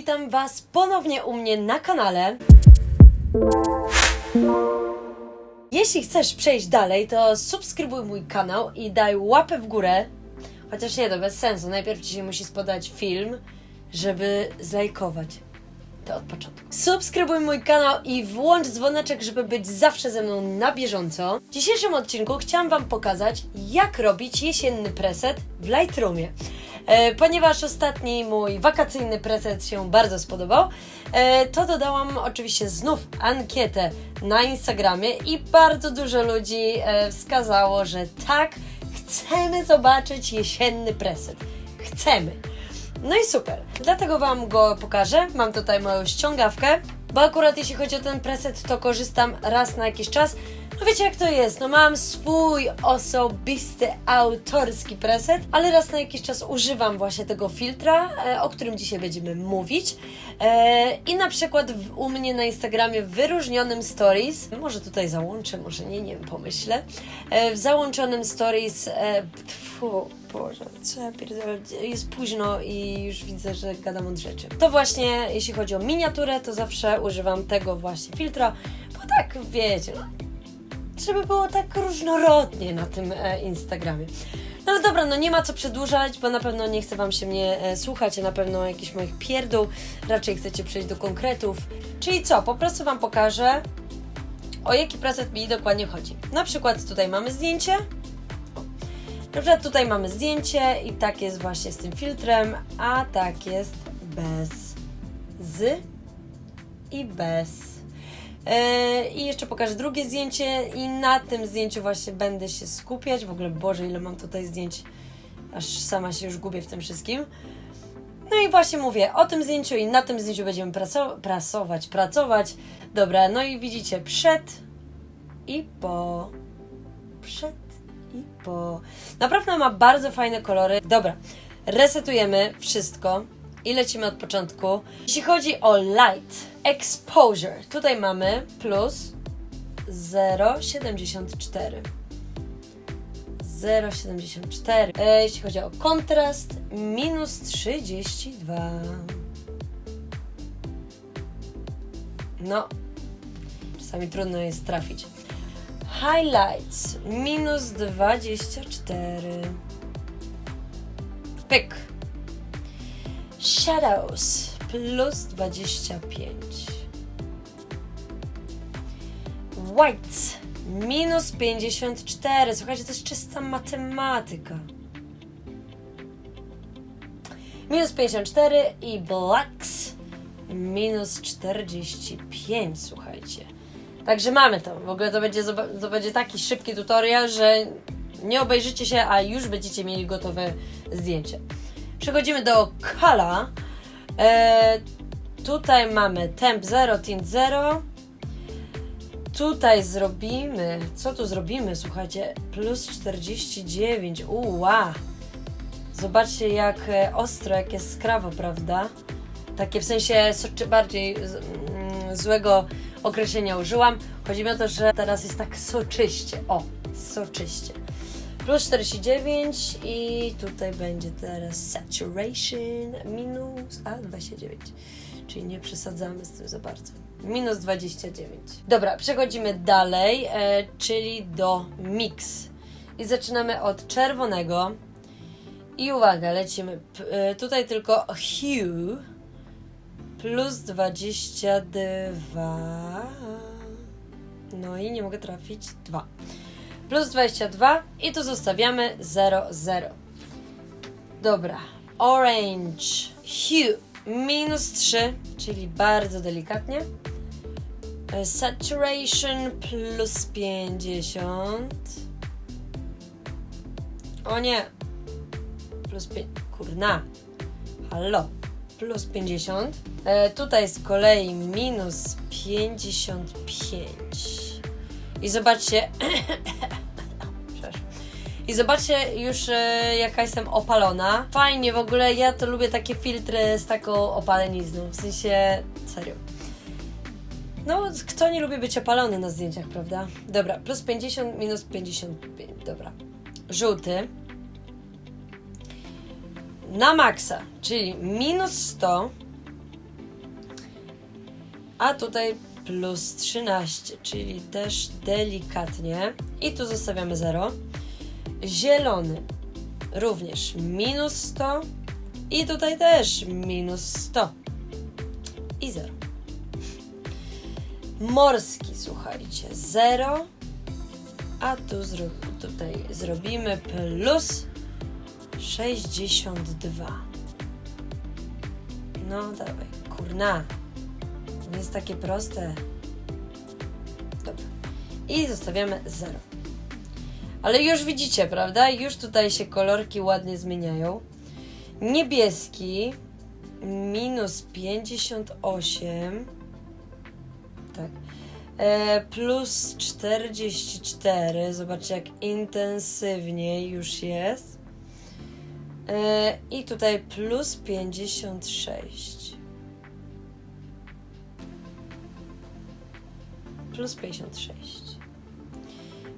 Witam Was ponownie u mnie na kanale. Jeśli chcesz przejść dalej, to subskrybuj mój kanał i daj łapę w górę. Chociaż nie, to bez sensu. Najpierw Ci się musi spodobać film, żeby zlajkować. To od początku. Subskrybuj mój kanał i włącz dzwoneczek, żeby być zawsze ze mną na bieżąco. W dzisiejszym odcinku chciałam Wam pokazać, jak robić jesienny preset w Lightroomie. E, ponieważ ostatni mój wakacyjny preset się bardzo spodobał, e, to dodałam oczywiście znów ankietę na Instagramie i bardzo dużo ludzi e, wskazało, że tak, chcemy zobaczyć jesienny preset. Chcemy. No i super. Dlatego Wam go pokażę. Mam tutaj moją ściągawkę, bo akurat jeśli chodzi o ten preset, to korzystam raz na jakiś czas. No wiecie jak to jest, no mam swój osobisty, autorski preset, ale raz na jakiś czas używam właśnie tego filtra, e, o którym dzisiaj będziemy mówić. E, I na przykład u mnie na Instagramie w wyróżnionym stories, może tutaj załączę, może nie, nie wiem, pomyślę. E, w załączonym stories, tfu, Boże, co ja pierdolę, jest późno i już widzę, że gadam od rzeczy. To właśnie, jeśli chodzi o miniaturę, to zawsze używam tego właśnie filtra, bo tak, wiecie, no, żeby było tak różnorodnie na tym e, Instagramie. No ale dobra, no nie ma co przedłużać, bo na pewno nie chce Wam się mnie e, słuchać, a na pewno jakichś moich pierdół, raczej chcecie przejść do konkretów. Czyli co, po prostu Wam pokażę, o jaki preset mi dokładnie chodzi. Na przykład tutaj mamy zdjęcie, na przykład tutaj mamy zdjęcie i tak jest właśnie z tym filtrem, a tak jest bez. Z i bez. Yy, I jeszcze pokażę drugie zdjęcie i na tym zdjęciu właśnie będę się skupiać. W ogóle, Boże, ile mam tutaj zdjęć, aż sama się już gubię w tym wszystkim. No i właśnie mówię, o tym zdjęciu i na tym zdjęciu będziemy praso- prasować, pracować. Dobra, no i widzicie, przed i po. Przed i po. Naprawdę ma bardzo fajne kolory. Dobra, resetujemy wszystko i lecimy od początku. Jeśli chodzi o light exposure, tutaj mamy plus 0,74. 0,74. E, jeśli chodzi o kontrast, minus 32. No, czasami trudno jest trafić. Highlights minus 24. Pyk. Shadows plus 25. Whites minus 54. Słuchajcie, to jest czysta matematyka. Minus 54 i blacks minus 45, słuchajcie. Także mamy to. W ogóle to będzie, to będzie taki szybki tutorial, że nie obejrzycie się, a już będziecie mieli gotowe zdjęcie. Przechodzimy do Kala. E, tutaj mamy temp 0, tint 0. Tutaj zrobimy, co tu zrobimy, słuchajcie, plus 49, uła. Zobaczcie jak e, ostro, jak jest skrawo, prawda? Takie w sensie soczy, bardziej mm, złego określenia użyłam. Chodzi mi o to, że teraz jest tak soczyście. O, soczyście. Plus 49 i tutaj będzie teraz saturation minus, a 29. Czyli nie przesadzamy z tym za bardzo. Minus 29. Dobra, przechodzimy dalej, e, czyli do mix. I zaczynamy od czerwonego. I uwaga, lecimy. E, tutaj tylko hue plus 22. No i nie mogę trafić 2. Plus 22 i tu zostawiamy 0, 0. Dobra. Orange hue minus 3, czyli bardzo delikatnie. E, Saturation plus 50. O nie. Plus 5. Kurna. Halo. Plus 50. E, tutaj z kolei minus 55. I zobaczcie. I zobaczcie już e, jaka jestem opalona. Fajnie w ogóle, ja to lubię takie filtry z taką opalenizną. W sensie, serio. No, kto nie lubi być opalony na zdjęciach, prawda? Dobra, plus 50, minus 55, dobra. Żółty. na maksa, czyli minus 100, a tutaj plus 13, czyli też delikatnie. I tu zostawiamy 0. Zielony również minus 100 i tutaj też minus 100 i 0. Morski, słuchajcie, 0, a tu zro tutaj zrobimy plus 62. No dawaj, kurna. Nie jest takie proste. Dobra. I zostawiamy 0. Ale już widzicie, prawda? Już tutaj się kolorki ładnie zmieniają. Niebieski minus 58. Tak. E, plus 44. Zobaczcie, jak intensywnie już jest. E, I tutaj plus 56. Plus 56.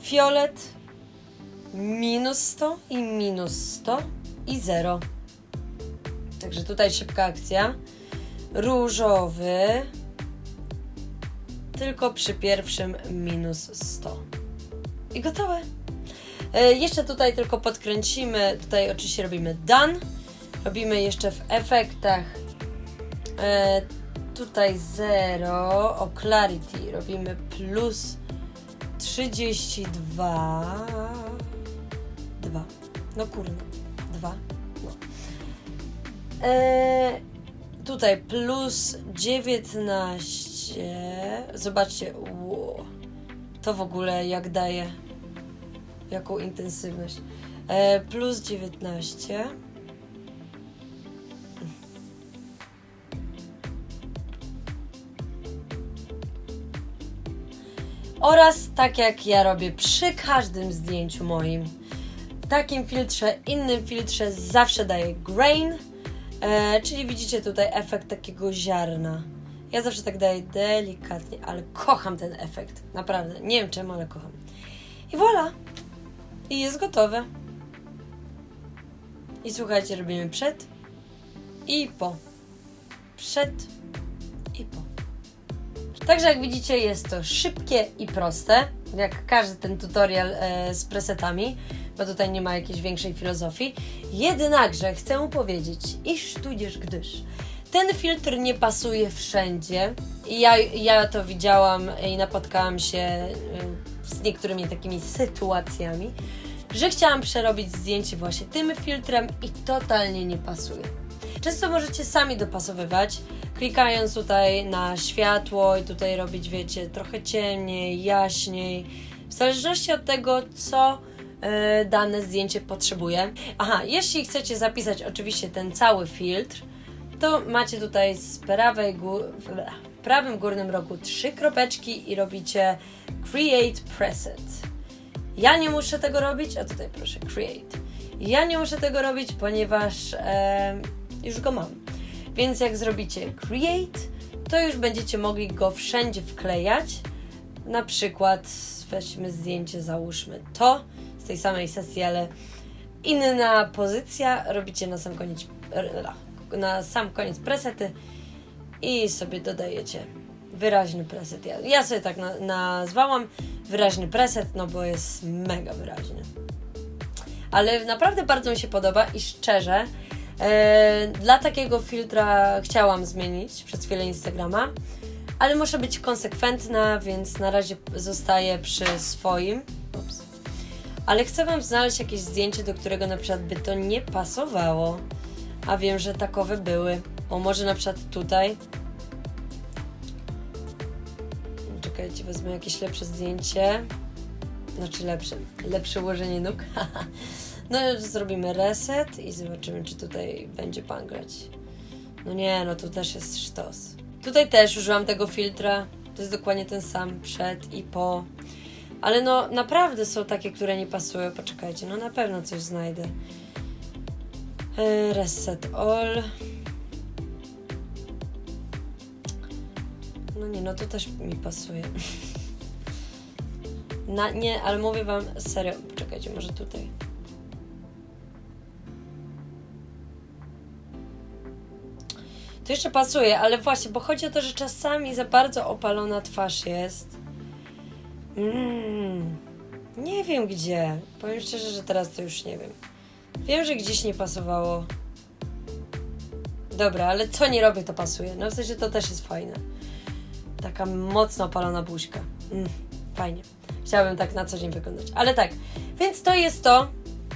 Fiolet minus 100 i minus 100 i 0. Także tutaj szybka akcja. Różowy tylko przy pierwszym minus 100. I gotowe. E, jeszcze tutaj tylko podkręcimy. Tutaj oczywiście robimy done. Robimy jeszcze w efektach e, tutaj 0 o clarity robimy plus 32 2 no kurno 2 no. e, tutaj plus 19 zobaczcie ło, to w ogóle jak daje jaką intensywność. E, plus 19 Oraz tak jak ja robię przy każdym zdjęciu moim, takim filtrze, innym filtrze zawsze daję grain, e, czyli widzicie tutaj efekt takiego ziarna. Ja zawsze tak daję delikatnie, ale kocham ten efekt. Naprawdę. Nie wiem czemu, ale kocham. I voilà. I jest gotowe. I słuchajcie, robimy przed i po. Przed i po. Także jak widzicie jest to szybkie i proste, jak każdy ten tutorial e, z presetami, bo tutaj nie ma jakiejś większej filozofii. Jednakże chcę powiedzieć, iż tudzież gdyż ten filtr nie pasuje wszędzie. Ja, ja to widziałam i napotkałam się e, z niektórymi takimi sytuacjami, że chciałam przerobić zdjęcie właśnie tym filtrem i totalnie nie pasuje. Często możecie sami dopasowywać, klikając tutaj na światło i tutaj robić, wiecie, trochę ciemniej, jaśniej, w zależności od tego, co dane zdjęcie potrzebuje. Aha, jeśli chcecie zapisać oczywiście ten cały filtr, to macie tutaj z prawej gó- w prawym górnym rogu trzy kropeczki i robicie Create Preset. Ja nie muszę tego robić, a tutaj proszę Create. Ja nie muszę tego robić, ponieważ e, już go mam. Więc jak zrobicie Create, to już będziecie mogli go wszędzie wklejać. Na przykład weźmy zdjęcie, załóżmy to tej samej sesji, ale inna pozycja. Robicie na sam koniec, na sam koniec presety i sobie dodajecie wyraźny preset. Ja, ja sobie tak na, nazwałam wyraźny preset, no bo jest mega wyraźny. Ale naprawdę bardzo mi się podoba i szczerze, e, dla takiego filtra chciałam zmienić przez chwilę Instagrama, ale muszę być konsekwentna, więc na razie zostaję przy swoim. Ale chcę Wam znaleźć jakieś zdjęcie, do którego na przykład by to nie pasowało. A wiem, że takowe były. O, może na przykład tutaj. Czekajcie, wezmę jakieś lepsze zdjęcie. Znaczy lepsze. Lepsze ułożenie nóg. no, zrobimy reset i zobaczymy, czy tutaj będzie pan grać. No nie, no tu też jest sztos. Tutaj też użyłam tego filtra. To jest dokładnie ten sam przed i po. Ale no naprawdę są takie, które nie pasują. Poczekajcie, no na pewno coś znajdę. E, Reset all. No nie, no to też mi pasuje. Na, nie, ale mówię wam serio. Poczekajcie, może tutaj. To jeszcze pasuje, ale właśnie, bo chodzi o to, że czasami za bardzo opalona twarz jest. Mm, nie wiem gdzie. Powiem szczerze, że teraz to już nie wiem. Wiem, że gdzieś nie pasowało. Dobra, ale co nie robię, to pasuje. No w sensie to też jest fajne. Taka mocno opalona buźka. Mm, fajnie. Chciałabym tak na co dzień wyglądać. Ale tak, więc to jest to.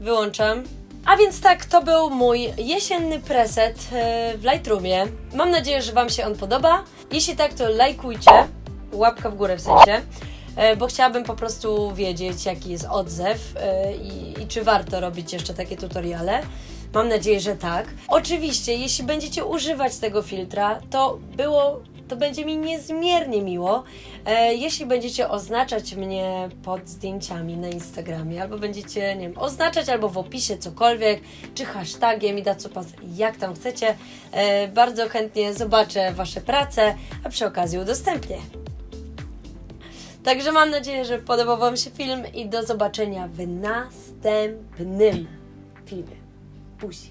Wyłączam. A więc tak, to był mój jesienny preset e, w Lightroomie. Mam nadzieję, że Wam się on podoba. Jeśli tak, to lajkujcie. Łapka w górę w sensie. E, Bo chciałabym po prostu wiedzieć, jaki jest odzew e, i, i czy warto robić jeszcze takie tutoriale. Mam nadzieję, że tak. Oczywiście, jeśli będziecie używać tego filtra, to było to będzie mi niezmiernie miło, e, jeśli będziecie oznaczać mnie pod zdjęciami na Instagramie, albo będziecie, nie wiem, oznaczać albo w opisie cokolwiek, czy hashtagiem i dać co pas, jak tam chcecie. E, bardzo chętnie zobaczę Wasze prace, a przy okazji udostępnię. Także mam nadzieję, że podobał Wam się film i do zobaczenia w następnym filmie. Buzi.